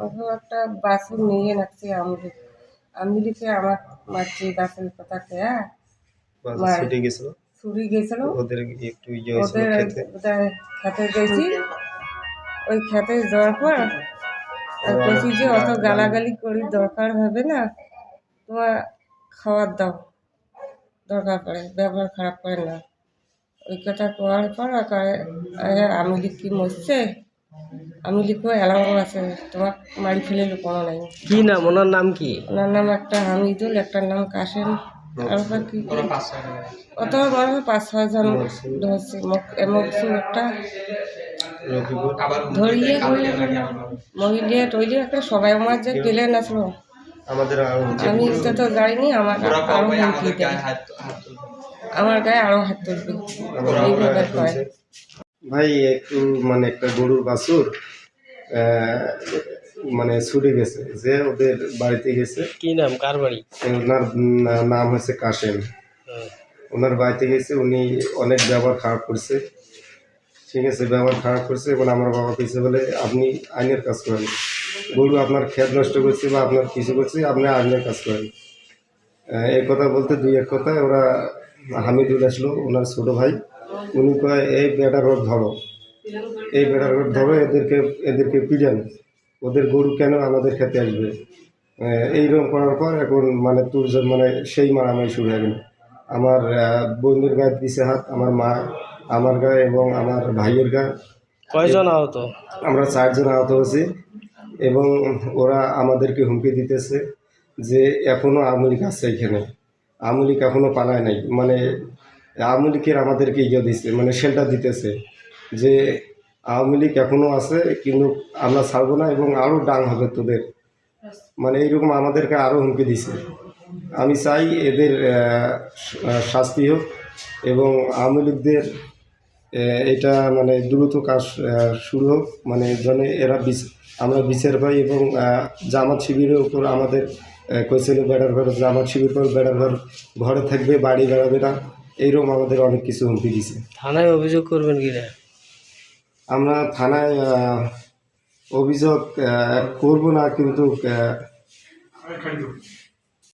ওকে একটা বাসন নিয়ে নাচছে আমলি। আমলিকে আমার মারছে গাছের কথা মার। ছুটে গেছিল। ছুরি গেছিল। ওদের একটু ইয়ে হয়েছিল খেতে। খেতে গেছি। ওই খেতে যাওয়ার পর আর বলছি যে অত গালাগালি করি দরকার হবে না। তোমার খাবার দাও। দরকার পড়ে ব্যবহার খারাপ করে না। ওই কথা করার পর আমি কি মরছে? আমি লিখব অ্যালার্ম আছে তোমার মারি ফেলে কোনো নাই। কি নাম? ওনার নাম কি? ওনার নাম একটা হামিদুল একটার নাম কাশেম। আর কি? অত পাঁচ ছয় জন ধরছে। মকসু একটা। ধরিয়ে মহিলিয়া টইলিয়া একটা সবাই আমার যে আমি তো যাইনি আমার আরও হুমকি দেয়। আমার গায়ে আরও হাত তুলবে। এইভাবে ভাই একটু মানে একটা গরুর বাছুর মানে ছুটে গেছে যে ওদের বাড়িতে গেছে। কি নাম? কার বাড়ি? ওনার নাম হচ্ছে কাশেম। ওনার বাড়িতে গেছে উনি অনেক ব্যবহার খারাপ করছে। ঠিক আছে ব্যবহার খারাপ করছে এবং আমার বাবা কিছু বলে আপনি আইনের কাজ করেন। গরু আপনার খেত নষ্ট করছে বা আপনার কিছু করছে আপনি আইনের কাজ করেন। এই কথা বলতে দুই এক কথা ওরা হামিদুল আসলো ওনার ছোট ভাই। উনি কয় এই বেটার রোড ধরো। এই বেটার রোড ধরো এদেরকে এদেরকে পিটান। ওদের গরু কেন আমাদের খেতে আসবে? এইরকম করার পর এখন মানে তোর মানে সেই মারামারি শুরু হয়ে গেল। আমার বোনের গায়ে দিছে হাত আমার মা আমার গায়ে এবং আমার ভাইয়ের গায়ে কয়জন আহত? আমরা চারজন আহত হয়েছি এবং ওরা আমাদেরকে হুমকি দিতেছে যে এখনও আমলিক আছে এখানে। আমলিক এখনও পালায় নাই। মানে আমলিকের আমাদেরকে ইয়ে দিচ্ছে মানে শেল্টার দিতেছে যে আওয়ামী লীগ এখনও আছে, কিন্তু আমরা ছাড়বো না এবং আরও ডাং হবে তোদের। মানে এইরকম আমাদেরকে আরও হুমকি দিছে। আমি চাই এদের শাস্তি হোক এবং আওয়ামী লীগদের এটা মানে দ্রুত কাজ শুরু হোক। মানে যেন এরা বিচ- আমরা বিচার পাই এবং জামাত শিবিরের উপর আমাদের কৈছিল বেড়ার ঘর, জামাত শিবির পর বেড়ার ঘর, ঘরে থাকবে, বাড়ি বেড়াবে না। এইরকম আমাদের অনেক কিছু হুমকি দিছে। থানায় অভিযোগ করবেন কি না আমরা থানায় অভিযোগ করব না কিন্তু